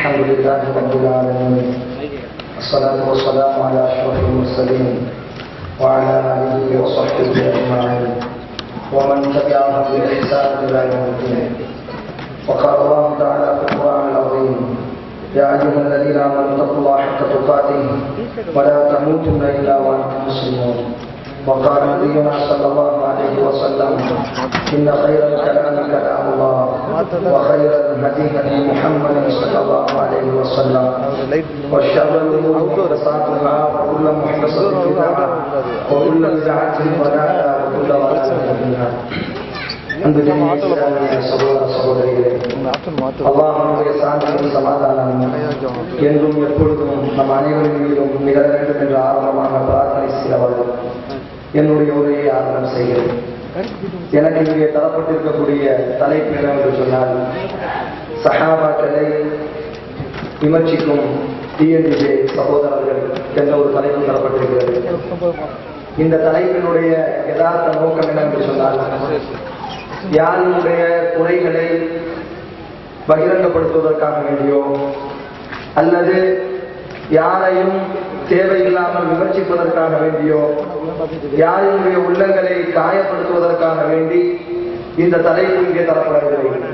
الحمد لله رب العالمين. الصلاة والسلام على أشرف المرسلين وعلى آله وصحبه أجمعين. ومن تبعهم بإحسان إلى يوم الدين. وقال الله تعالى في القرآن العظيم يا أيها الذين آمنوا اتقوا الله حق تقاته ولا تموتن إلا وأنتم مسلمون. وقال نبينا صلى الله عليه وسلم إن خير الكلام كلام الله. وخير الهدي هدي محمد صلى الله عليه وسلم وشر الأمور محدثاتها وكل محدثة بدعة وكل بدعة ضلالة وكل ضلالة في النار அன்புக்குரிய இஸ்லாமிய சகோதர சகோதரிகளே அல்லாஹ்வுடைய சாந்தியும் சமாதானமும் என்றும் எப்பொழுதும் நம் அனைவரின் மீதும் நிகழ வேண்டும் என்று ஆரம்பமாக பிரார்த்தனை செய்தவர்கள் என்னுடைய உரையை ஆரம்பம் செய்கிறேன் எனக்கு இங்கே தரப்பட்டிருக்கக்கூடிய தலைப்பு என்னவென்று சொன்னால் சஹாபாக்களை விமர்சிக்கும் டிஎன்டிஜே சகோதரர்கள் என்ற ஒரு தலைப்பு தரப்பட்டிருக்கிறது. இந்த தலைப்பினுடைய யதார்த்த நோக்கம் என்னவென்று சொன்னால் யாருடைய குறைகளை பகிரங்கப்படுத்துவதற்காக வேண்டியோ அல்லது யாரையும் தேவையில்லாமல் விமர்சிப்பதற்காக வேண்டியோ யாருடைய உள்ளங்களை காயப்படுத்துவதற்காக வேண்டி இந்த தலைப்பு இங்கே தரப்படவில்லை.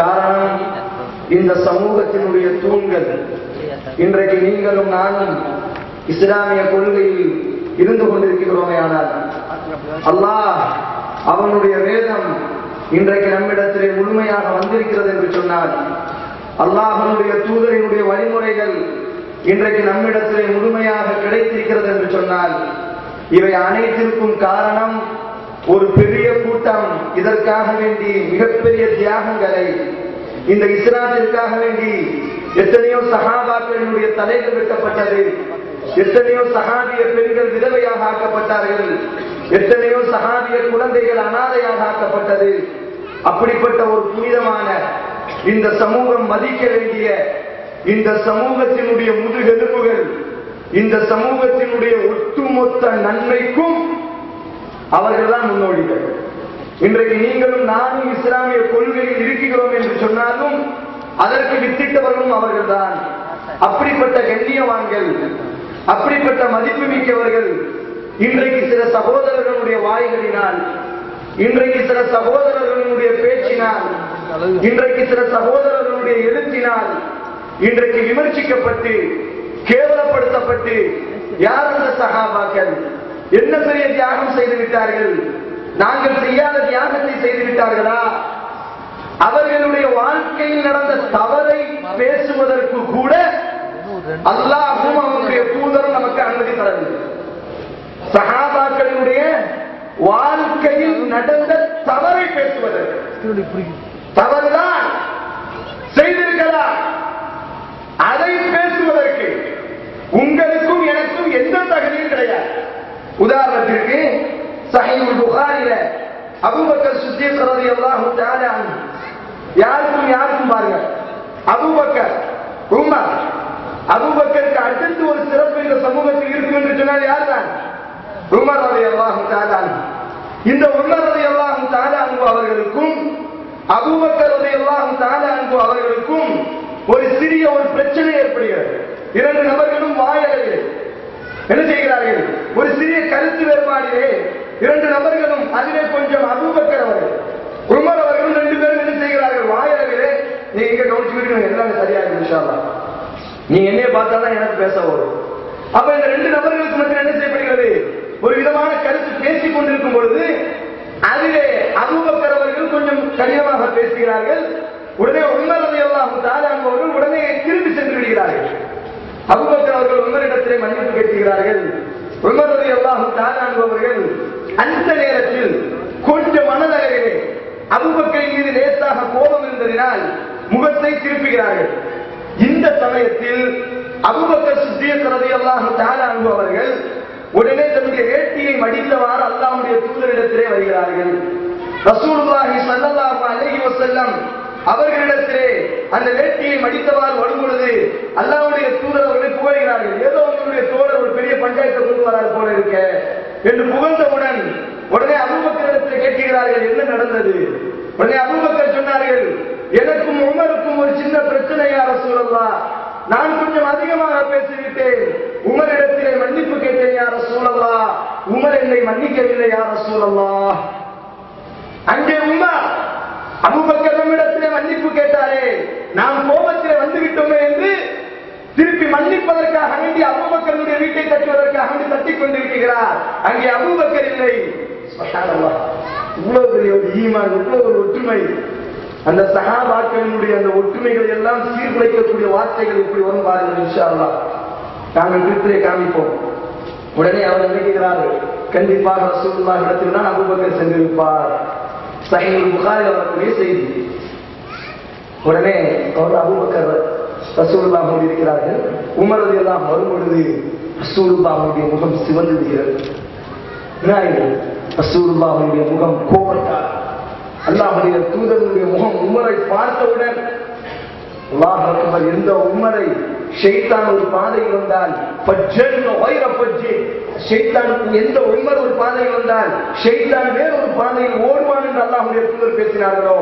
காரணம் இந்த சமூகத்தினுடைய தூண்கள். இன்றைக்கு நீங்களும் நானும் இஸ்லாமிய கொள்கையில் இருந்து கொண்டிருக்கிறோமே ஆனால் அல்லாஹ் அவனுடைய வேதம் இன்றைக்கு நம்மிடத்திலே முழுமையாக வந்திருக்கிறது என்று சொன்னால் அல்லாஹனுடைய தூதரினுடைய வழிமுறைகள் இன்றைக்கு நம்மிடத்திலே முழுமையாக கிடைத்திருக்கிறது என்று சொன்னால் இவை அனைத்திற்கும் காரணம் ஒரு பெரிய கூட்டம். இதற்காக வேண்டி மிகப்பெரிய தியாகங்களை இந்த இஸ்லாத்திற்காக வேண்டி எத்தனையோ சகாபாக்களினுடைய தலைகள் வெட்டப்பட்டது எத்தனையோ சகாபிய பெண்கள் விதவையாக ஆக்கப்பட்டார்கள் எத்தனையோ சகாபிய குழந்தைகள் அனாதையாக ஆக்கப்பட்டது. அப்படிப்பட்ட ஒரு புனிதமான இந்த சமூகம் மதிக்க வேண்டிய இந்த சமூகத்தினுடைய முதுகெலும்புகள் இந்த சமூகத்தினுடைய ஒட்டுமொத்த நன்மைக்கும் அவர்கள்தான் முன்னோடிகள். இன்றைக்கு நீங்களும் நானும் இஸ்லாமிய கொள்கையில் இருக்கிறோம் என்று சொன்னாலும் அதற்கு வித்திட்டவர்களும் அவர்கள்தான். அப்படிப்பட்ட கண்ணியவான்கள் அப்படிப்பட்ட மதிப்பு மிக்கவர்கள் இன்றைக்கு சில சகோதரர்களுடைய வாய்களினால் இன்றைக்கு சில சகோதரர்களுடைய பேச்சினால் இன்றைக்கு சில சகோதரர்களுடைய எழுத்தினால் இன்றைக்கு விமர்சிக்கப்பட்டு கேவலப்படுத்தப்பட்டு யார் அந்த சகாபாக்கள்? என்ன பெரிய தியாகம் செய்து விட்டார்கள்? நாங்கள் செய்யாத தியாகத்தை செய்து விட்டார்களா? அவர்களுடைய வாழ்க்கையில் நடந்த தவறை பேசுவதற்கு கூட அல்லாஹும் அவனுடைய தூதர் நமக்கு அனுமதி தரவில்லை. சகாபாக்களுடைய வாழ்க்கையில் நடந்த தவறை பேசுவதற்கு. தவறுதான். செய்திருக்கலாம். அதை பேசுவதற்கு உங்களுக்கும் எனக்கும் எந்த தகுதியும் கிடையாது. உதாரணத்திற்கு சஹீல் புகாரில அபூபக்கர் சுத்திய ரலியல்லாஹு தஆலா யாருக்கும் யாருக்கும் பாருங்க அபுபக்கர் உமர் அபுபக்கருக்கு அடுத்து ஒரு சிறப்பு இந்த சமூகத்தில் இருக்கும் என்று சொன்னால் யார் தான் உமர் ரலியல்லாஹு தஆலா அன்ஹு. இந்த உமர் ரலியல்லாஹு தஆலா அன்ஹு அவர்களுக்கும் அபூபக்கர் ரலியல்லாஹு தஆலா அன்ஹு அவர்களுக்கும் ஒரு சிறிய ஒரு பிரச்சனை ஏற்படுகிறது. இரண்டு நபர்களும் வாயலையில் என்ன செய்கிறார்கள்? ஒரு சிறிய கருத்து வேறுபாடிலே இரண்டு நபர்களும் அதிலே கொஞ்சம் அபூபக்கர் அவர்கள். உமர் அவர்களும் ரெண்டு பேரும் என்ன செய்கிறார்கள்? வாயளவிலே நீ இங்க கவனிச்சுக்கிட்டு எல்லாமே சரியாக இன்ஷால்லா நீ என்னைய பார்த்தாதான் எனக்கு பேச வரும். அப்ப இந்த ரெண்டு நபர்களுக்கு மட்டும் என்ன செய்யப்படுகிறது? ஒரு விதமான கருத்து பேசிக் கொண்டிருக்கும் பொழுது அதிலே அபூபக்கர் அவர்கள் கொஞ்சம் கடினமாக பேசுகிறார்கள். உடனே உமர் ரலியல்லாஹு தஆலா அவர்கள் உடனே திரும்பி சென்று விடுகிறார்கள். அபுபக்கர் அவர்கள் உமரிடத்திலே மன்னிப்பு கேட்கிறார்கள். உமர் ரலியல்லாஹு தஆலா அவர்கள் அந்த நேரத்தில் கொஞ்சம் மனதளவிலே அபூபக்கரின் மீது லேசாக கோபம் இருந்ததினால் முகத்தை திருப்புகிறார்கள். இந்த சமயத்தில் அபூபக்கர் சித்தியக் எல்லாம் தஆலா அவர்கள் உடனே தன்னுடைய வேட்டியை மடித்தவாறு அல்லாவுடைய தூதரிடத்திலே வருகிறார்கள். ரசூலுல்லாஹி சல்லல்லாஹு அலைஹி வஸல்லம் அவர்களிடத்திலே அந்த வேட்டியை மடித்தவாறு வரும் பொழுது அல்லாவுடைய தூதர் அவர்களை புகழ்கிறார்கள். ஏதோ உங்களுடைய தோழர் ஒரு பெரிய பஞ்சாயத்தை கொண்டு வராது போல இருக்க. என்று புகழ்ந்தவுடன் உடனே அபுபக்கரிடத்தில் கேட்கிறார்கள் என்ன நடந்தது? உடனே அபுபக்கர் சொன்னார்கள் எனக்கும் உமருக்கும் ஒரு சின்ன பிரச்சனையா யார நான் கொஞ்சம் அதிகமாக பேசிவிட்டேன். உமரிடத்திலே மன்னிப்பு கேட்டேன் யார சூழல்லா உமர் என்னை மன்னிக்கவில்லை யார சூழல்லா அங்கே உமா அபுபக்கர் மன்னிப்பு கேட்டாரே. நாம் கோபத்திலே வந்து விட்டோமே என்று திருப்பி மன்னிப்பதற்காக வேண்டி அபுபக்கருடைய வீட்டை தட்டுவதற்காக வேண்டி தட்டிக் கொண்டிருக்கிறார். அங்கே அபுபக்கர் இல்லை. இவ்வளவு பெரிய ஒரு ஈமான் இவ்வளவு ஒரு ஒற்றுமை. அந்த சகாபாக்களினுடைய அந்த ஒற்றுமைகளை எல்லாம் சீர்குலைக்கக்கூடிய வார்த்தைகள் இப்படி வரும் பாருங்கள் இன்ஷா நாங்கள் திருப்பிலே காமிப்போம். உடனே அவர் நினைக்கிறார்கள் கண்டிப்பாக ரசூலுல்லாஹ் இடத்தில் தான் அபுபக்கர் சென்றிருப்பார். சஹீஹ் புகாரில் வரக்கூடிய செய்தி உடனே அவர் அபுபக்கர் ரசூலுல்லா மோடி இருக்கிறார்கள் உமரது எல்லாம் வரும் பொழுது முகம் சிவந்து விடுகிறது விநாயகர் ரசூலுல்லாஹுடைய முகம் கோபட்டார் அல்லாஹுடைய தூதருடைய முகம் உமரை பார்த்தவுடன் அல்லாஹ் அக்பர் எந்த உமரை ஷைத்தான் ஒரு பாதை வந்தால் ஷைத்தானுக்கு எந்த உமர் ஒரு பாதை வந்தால் ஷைத்தான் வேறு ஒரு பாதையில் ஓடுவான் என்று அல்லாஹுடைய தூதர் பேசினார்களோ?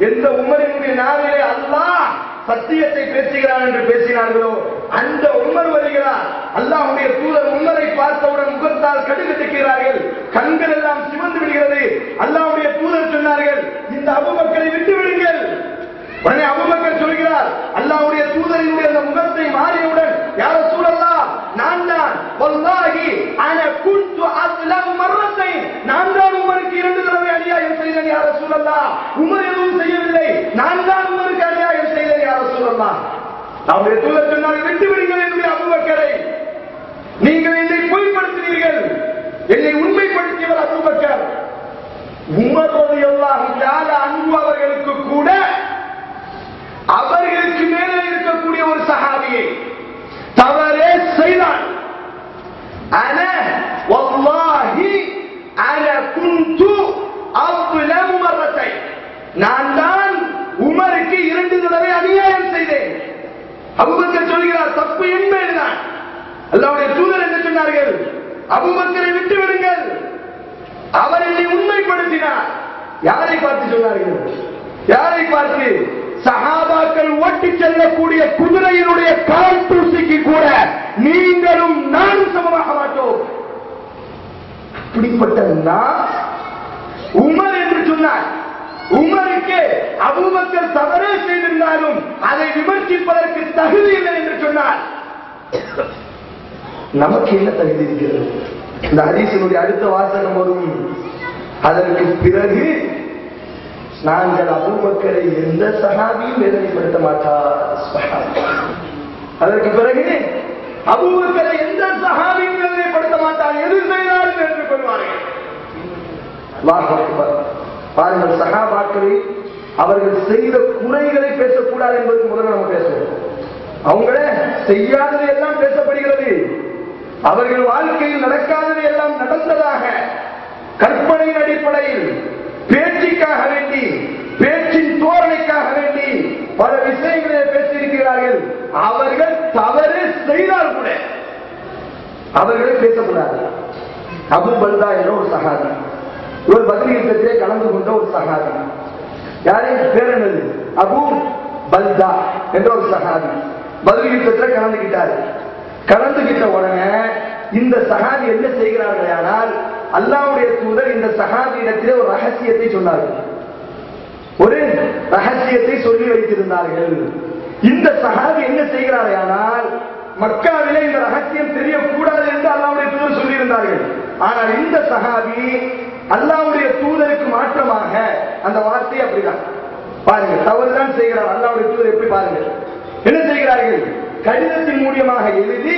எந்த உமரினுடைய நாவிலே அல்லாஹ் சத்தியத்தை பேசுகிறான் என்று பேசினார்களோ? அந்த உமர் வருகிறார். அல்லாஹுடைய தூதர் உமரை பார்த்தவுடன் முகத்தால் கடுகட்டுகிறார்கள் கண்கள் எல்லாம் சிவந்து விடுகிறது. அல்லாஹுடைய தூதர் சொன்னார்கள் இந்த அபுமக்களை விட்டு விடுங்கள். உடனே அபுபக்கர் சொல்கிறார் அல்லாவுடைய தூதரினுடைய அந்த முகத்தை மாறியவுடன் யார சூழல்லா நான் தான். வல்லாஹி அன குன்து அஸ்லம் மரணத்தை நான் தான் உமருக்கு இரண்டு தடவை அநியாயம் செய்தேன் யார சூழல்லா உமர் எதுவும் செய்யவில்லை. நான் தான் உமருக்கு அநியாயம் செய்தேன் யார சூழல்லா அவருடைய தூதர் சொன்னால் விட்டு விடுங்கள் என்னுடைய அபுபக்கரை. நீங்கள் என்னை பொய்ப்படுத்தினீர்கள் என்னை உண்மைப்படுத்தியவர் அபுபக்கர். உமர் ரலியல்லாஹு தஆலா அன்பு அவர்களுக்கு கூட அவர்களுக்கு மேலே இருக்கக்கூடிய ஒரு சஹாபியை தவறே செய்தான் அன வல்லாஹி அன குந்து அப்லம் மரத்தை நான் தான் உமருக்கு இரண்டு தடவை அநியாயம் செய்தேன். அபுபக்கர் சொல்கிறார் தப்பு என்பதுதான் அல்லாவுடைய தூதர் என்ன சொன்னார்கள்? அபுபக்கரை விட்டு விடுங்கள். அவர் என்னை உண்மைப்படுத்தினார். யாரை பார்த்து சொன்னார்கள்? யாரை பார்த்து? சகாபாக்கள் ஓட்டிச் செல்லக்கூடிய குதிரையினுடைய கால் தூசிக்கு கூட நீங்களும் நானும் சமமாக மாட்டோம். அப்படிப்பட்ட உமர் என்று சொன்னார். உமருக்கு அபூபக்கர் தவறே செய்திருந்தாலும் அதை விமர்சிப்பதற்கு தகுதி இல்லை என்று சொன்னார். நமக்கு என்ன தகுதி இருக்கிறது? இந்த ஹரீசனுடைய அடுத்த வாசகம் வரும். அதற்கு பிறகு நாங்கள் அபூபக்கரை எந்த சகாபியும் வேதனைப்படுத்த மாட்டார். அதற்கு பிறகு அபூபக்கரை எந்த சகாபியும் வேதனைப்படுத்த மாட்டார். எது செய்தாலும் ஏற்றுக்கொள்வார்கள் அல்லாஹ் பாருங்கள் சகாபாக்களை அவர்கள் செய்த குறைகளை பேசக்கூடாது என்பதற்கு முதல்ல நம்ம பேசுவோம். அவங்கள செய்யாதது எல்லாம் பேசப்படுகிறது. அவர்கள் வாழ்க்கையில் நடக்காதது எல்லாம் நடந்ததாக கற்பனையின் அடிப்படையில் பேச்சுக்காக வேண்டி பேச்சின் தோரணைக்காக வேண்டி பல விஷயங்களை பேசியிருக்கிறார்கள். அவர்கள் தவறு செய்தால் கூட அவர்களை பேசக்கூடாது. அபு பல்தா என்ற ஒரு சகாதி ஒரு பதில் யுத்தத்திலே கலந்து கொண்ட ஒரு சகாதி யாரே பேரனது அபு பல்தா என்ற ஒரு சகாதி பதில் யுத்தத்தில் கலந்துகிட்டார். கலந்துகிட்ட உடனே இந்த சகாதி என்ன செய்கிறார்கள் ஆனால் அல்லாவுடைய தூதர் இந்த சகாபியிடத்திலே ஒரு ரகசியத்தை சொன்னார்கள். ஒரு ரகசியத்தை சொல்லி வைத்திருந்தார்கள். இந்த சகாதி என்ன செய்கிறார் ஆனால் மக்காவிலே இந்த ரகசியம் தெரியக்கூடாது என்று அல்லாவுடைய தூதர் சொல்லியிருந்தார்கள். ஆனால் இந்த சகாபி அல்லாவுடைய தூதருக்கு மாற்றமாக அந்த வார்த்தை அப்படிதான். பாருங்க தவறுதான் செய்கிறார் அல்லாவுடைய தூதர் எப்படி பாருங்க என்ன செய்கிறார்கள்? கடிதத்தின் மூலியமாக எழுதி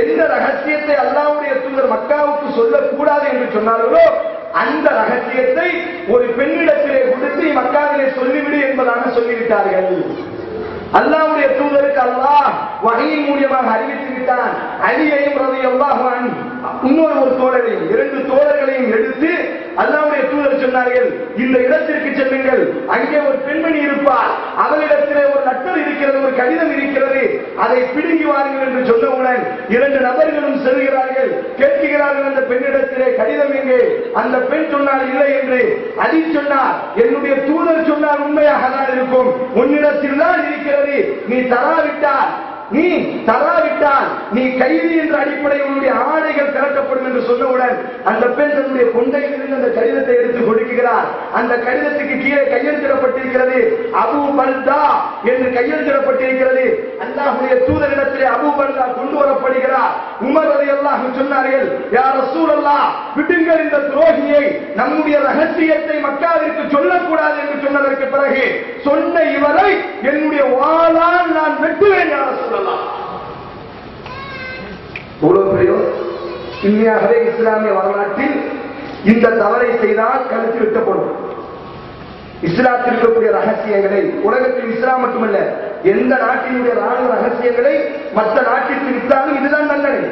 எந்த ரகசியத்தை அல்லாவுடைய தூதர் மக்காவுக்கு சொல்லக்கூடாது என்று சொன்னார்களோ அந்த ரகசியத்தை ஒரு பெண்ணிடத்திலே கொடுத்து மக்காவிலே சொல்லிவிடு என்பதாக சொல்லிவிட்டார்கள். அல்லாவுடைய தூதருக்கு அல்லாஹ் வகையின் மூலியமாக அறிவித்து விட்டான் அலியையும் ரதியல்லாஹு இன்னொரு ஒரு தோழரையும் இரண்டு தோழர்களையும் எடுத்து அல்லாவுடைய சொன்னார்கள் இந்த இடத்திற்கு செல்லுங்கள். அங்கே ஒரு பெண்மணி இருப்பார் அவளிடத்திலே ஒரு லெட்டர் இருக்கிறது ஒரு கடிதம் இருக்கிறது. அதை பிடுங்கி வாருங்கள் என்று சொன்னவுடன் இரண்டு நபர்களும் செல்கிறார்கள். கேட்கிறார்கள் அந்த பெண்ணிடத்திலே கடிதம் எங்கே? அந்த பெண் சொன்னால் இல்லை என்று. அடி சொன்னார் என்னுடைய தூதர் சொன்னால் உண்மையாக தான் இருக்கும். உன்னிடத்தில் தான் இருக்கிறது. நீ தராவிட்டால் நீ தராவிட்டால் நீ கைதி என்ற அடிப்படையில் உன்னுடைய ஆடைகள் திரட்டப்படும் என்று சொன்னவுடன் அந்த பெண் தன்னுடைய கொண்டையிலிருந்து அந்த கடிதத்தை எடுத்து கொடுக்கிறார். அந்த கடிதத்துக்கு கீழே கையெழுத்திடப்பட்டிருக்கிறது அபு பல்தா என்று கையெழுத்திடப்பட்டிருக்கிறது. அல்லாஹுடைய தூதரிடத்திலே அபு பல்தா கொண்டு வரப்படுகிறார். உமர் அதை எல்லாம் சொன்னார்கள் யார் ரசூலல்லா விடுங்கள் இந்த துரோகியை. நம்முடைய ரகசியத்தை மக்காவிற்கு சொல்லக்கூடாது என்று சொன்னதற்கு பிறகு சொன்ன இவரை என்னுடைய வாளால் நான் வெட்டுவேன் யார் சொல்லலாம் இவ்வளவு பெரிய உண்மையாகவே இஸ்லாமிய வரலாற்றில் இந்த தவறை செய்தால் கழுத்து வெட்டப்படும் இஸ்லாத்தில் இருக்கக்கூடிய ரகசியங்களை உலகத்தில் இஸ்லாம் மட்டுமல்ல எந்த நாட்டினுடைய ராணுவ ரகசியங்களை மற்ற நாட்டிற்கு விட்டாலும் இதுதான் நல்லது.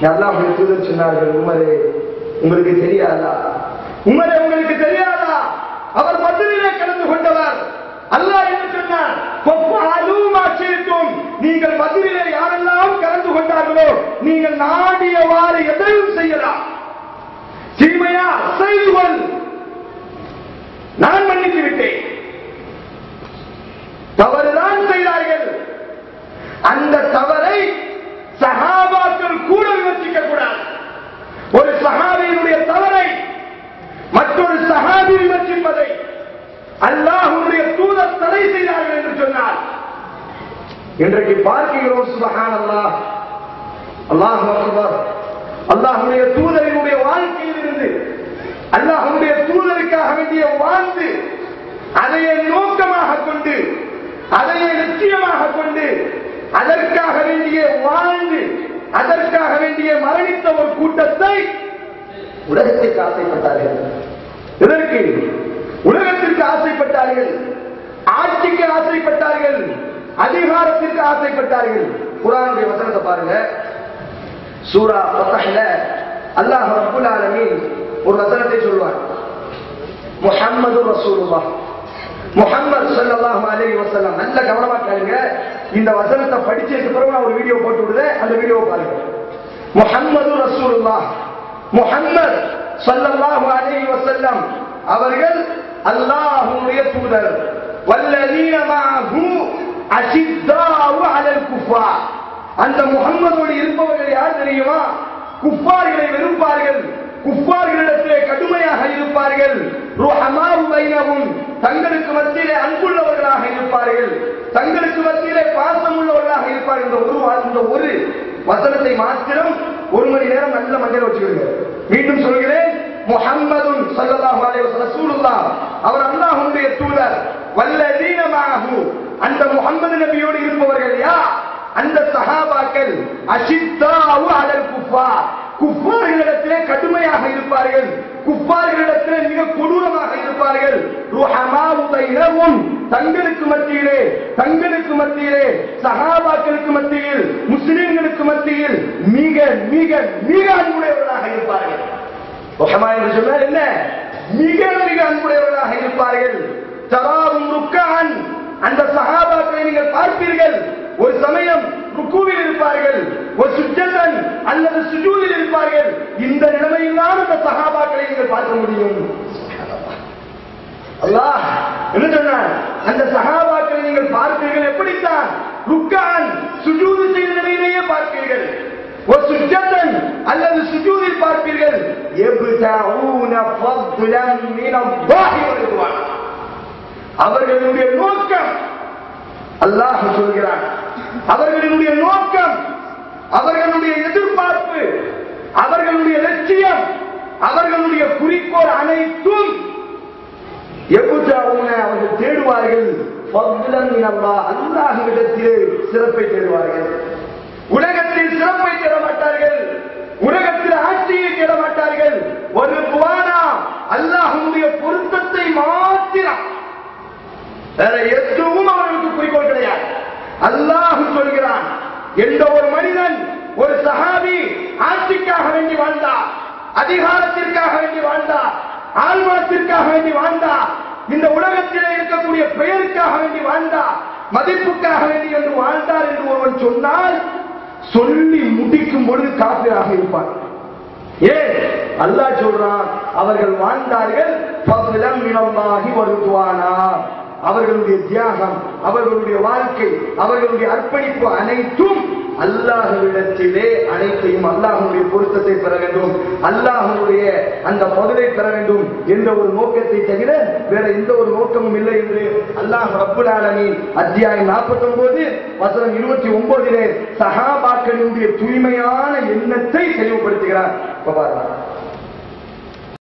எல்லாம் தூதர் சொன்னார்கள் உமரே உங்களுக்கு தெரியாதா? உமரே உங்களுக்கு தெரியாதா? அவர் மதுரையிலே கலந்து கொண்டவர். அல்லாஹ் என்ன சொன்னார் நீங்கள் மதுரையிலே நீங்கள் நாடியவாறு எதையும் செய்யலாம்? தீமையா? செய்து நான் மன்னித்து விட்டேன். தவறுதான் செய்தார்கள். அந்த தவறை சகாபாக்கள் கூட விமர்சிக்க கூடாது. ஒரு சகாபியினுடைய தவறை மற்றொரு சகாபி விமர்சிப்பதை அல்லாஹ்வுடைய தூதர் தடை செய்தார்கள் என்று சொன்னார் இன்றைக்கு பார்க்கிறோம் சுபகான் அல்லாஹ் அல்லாஹ் அக்பர். தூதரினுடைய வாழ்க்கையில் இருந்து அல்லாஹுடைய தூதருக்காக வேண்டிய வாழ்ந்து அதையே நோக்கமாக கொண்டு அதையே நிச்சயமாக கொண்டு அதற்காக வேண்டிய வாழ்ந்து அதற்காக வேண்டிய மரணித்த ஒரு கூட்டத்தை உலகத்திற்கு ஆசைப்பட்டார்கள். இதற்கு உலகத்திற்கு ஆசைப்பட்டார்கள். ஆட்சிக்கு ஆசைப்பட்டார்கள். அதிகாரத்திற்கு ஆசைப்பட்டார்கள். குரானுடைய வசனத்தை பாருங்க. சூரா பத்தஹ்ல அல்லாஹ் ரப்புல் ஆலமீன் ஒரு வசனத்தை சொல்வார். முஹம்மது ரசூலுல்லாஹ். முஹம்மது ஸல்லல்லாஹு அலைஹி வஸல்லம். நல்ல கவனமா கேளுங்க. இந்த வசனத்தை படிச்சதுக்கு பிறகு நான் ஒரு வீடியோ போட்டு விடுறேன். அந்த வீடியோவை பாருங்க. முஹம்மது ரசூலுல்லாஹ். முஹம்மது ஸல்லல்லாஹு அலைஹி வஸல்லம். அவர்கள் அல்லாஹ்வுடைய தூதர். வல்லதீன மஅஹு அஷித்தாவு அலல் குஃபார் அந்த முகம்மதோடு இருப்பவர்கள் யார் தெரியுமா? குப்பார்களை வெறுப்பார்கள். குப்பார்களிடத்திலே கடுமையாக இருப்பார்கள். தங்களுக்கு மத்தியிலே அன்புள்ளவர்களாக இருப்பார்கள். தங்களுக்கு மத்தியிலே பாசம் உள்ளவர்களாக இருப்பார்கள். இந்த ஒரு வா- இந்த ஒரு வசனத்தை மாத்திரம் ஒரு மணி நேரம் நல்ல மஞ்சள் வச்சுக்கிடுங்க மீண்டும் சொல்கிறேன் முஹம்மதுன் சல்லல்லாஹு அலைஹி வஸல்லம் ரசூலுல்லாஹ். அவர் அல்லாஹ்வுடைய தூதர். வல்லதீன மாஹு. அந்த முஹம்மது நபியோடு இருப்பவர்கள் யார் அந்த சஹாபாக்கள் அஷித்தாவு அலல் குப்பா குஃபார்களிடத்திலே கடுமையாக இருப்பார்கள். குஃபார்களிடத்திலே மிக கொடூரமாக இருப்பார்கள். ருஹமாவு தங்களுக்கு மத்தியிலே தங்களுக்கு மத்தியிலே சகாபாக்களுக்கு மத்தியில் முஸ்லிம்களுக்கு மத்தியில் மிக மிக மிக அன்புடையவர்களாக இருப்பார்கள். ருஹமா என்று சொன்னால் என்ன? மிக மிக அன்புடையவர்களாக இருப்பார்கள். தராவும் ருக்கா பார்ப்பீர்கள். ஒரு சமயம் ருக்குவில் இருப்பார்கள். ஒரு சுஜதன் அல்லது சுஜூலில் இருப்பார்கள். இந்த நிலைமையில் தான் அந்த சகாபாக்களை நீங்கள் பார்க்க முடியும். அல்லாஹ் என்ன சொன்னார்? அந்த சகாபாக்களை நீங்கள் பார்ப்பீர்கள் எப்படித்தான்? ருக்கான் சுஜூது செய்த நிலையிலேயே பார்ப்பீர்கள். ஒரு சுஜத்தன் அல்லது சுஜூதில் பார்ப்பீர்கள். எப்படி அவர்களுடைய நோக்கம் அல்லாஹ் சொல்கிறார் அவர்களுடைய நோக்கம் அவர்களுடைய எதிர்பார்ப்பு அவர்களுடைய லட்சியம் அவர்களுடைய குறிக்கோள் அனைத்தும் எவ்வளவு அவர்கள் தேடுவார்கள். அல்லாஹிடத்திலே சிறப்பை தேடுவார்கள். உலகத்தில் சிறப்பை தேட மாட்டார்கள் உலகத்தில் ஆட்சியை தேட மாட்டார்கள் ஒரு புவானா அல்லாஹுடைய பொருத்தத்தை மாத்திரம். வேற எதுவும் அல்லாஹ் சொல்கிறான். எந்த ஒரு மனிதன் ஒரு சஹாபி ஆட்சிக்காக வேண்டி வாழ்ந்தா அதிகாரத்திற்காக வேண்டி வாழ்ந்தா ஆழ்மனத்திற்காக வேண்டி வாழ்ந்தா இந்த உலகத்திலே இருக்கக்கூடிய பெயருக்காக வேண்டி வாழ்ந்தா மதிப்புக்காக வேண்டி என்று வாழ்ந்தார் என்று ஒருவன் சொன்னால் சொல்லி முடிக்கும் பொழுது காப்பிராக இருப்பார். ஏன்? அல்லாஹ் சொல்றான் அவர்கள் வாழ்ந்தார்கள் பகுலம் இனமாகி வருவானா அவர்களுடைய தியாகம் அவர்களுடைய வாழ்க்கை அவர்களுடைய அர்ப்பணிப்பு அனைத்தும் அல்லாஹ்விடத்திலே அனைத்தையும் அல்லாஹனுடைய பொருத்தத்தை பெற வேண்டும். அல்லாஹனுடைய அந்த பதிலை பெற வேண்டும் என்ற ஒரு நோக்கத்தை தவிர வேற எந்த ஒரு நோக்கமும் இல்லை என்று அல்லாஹ் ரப்புல் அத்தியாயம் அத்தியாயம் 49 வசனம் 29 சஹாபாக்களினுடைய தூய்மையான எண்ணத்தை தெளிவுபடுத்துகிறார். இப்ப